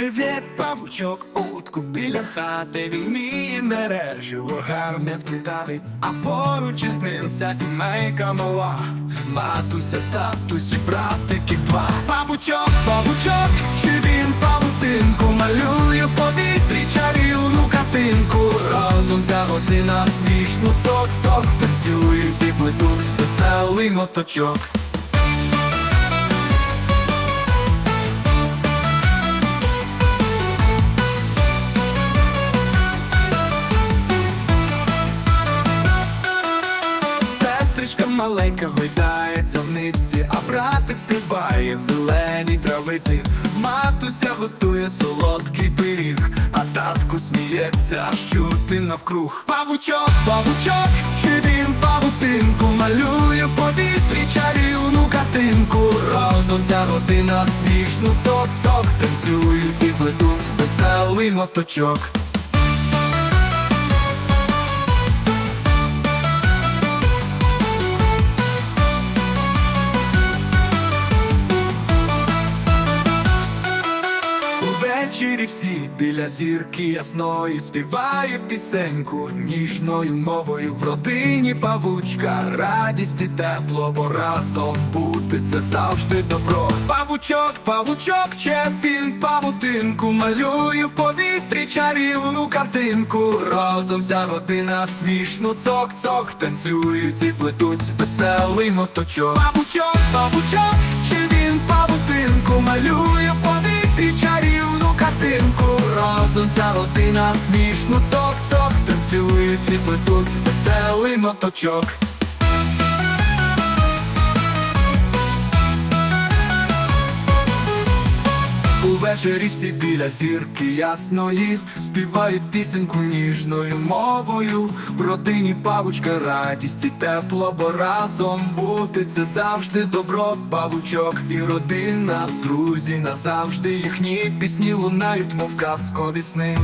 Живе павучок утку біля хати, він вміє мережу гарне складати, а поруч із ним вся сімейка мала, матуся, татусь, і братики два. Павучок, павучок, чи він павутинку малює повітрі чарівну картинку. Разом за година смішно цок-цок танцюють і плетуть веселий моточок. Сестричка маленька гойдається в а братик стрибає в зеленій травиці. Матуся готує солодкий пиріг, а татку сміється, аж чути навкруг. Павучок, павучок, чи він павутинку малює повітрі чарівну картинку. Разом вся родина смішно цок-цок танцюють і плетуть веселий моточок. Увечері всі біля зірки ясної співає пісеньку ніжною мовою в родині павучка, радість і тепло, бо разом бути це завжди добро. Павучок, павучок, че він павутинку малює в повітрі чарівну картинку. Разом вся родина смішно цок-цок танцюють і плетуть веселий моточок. Павучок, павучок, чи Разом вся родина смішно цок-цок танцюють і плетуть веселий моточок. Увечері всі біля зірки ясної співають пісеньку ніжною мовою. В родині павучка радість і тепло, бо разом бути це завжди добро. Павучок і родина, друзі назавжди їхні пісні лунають, мов казкові сни.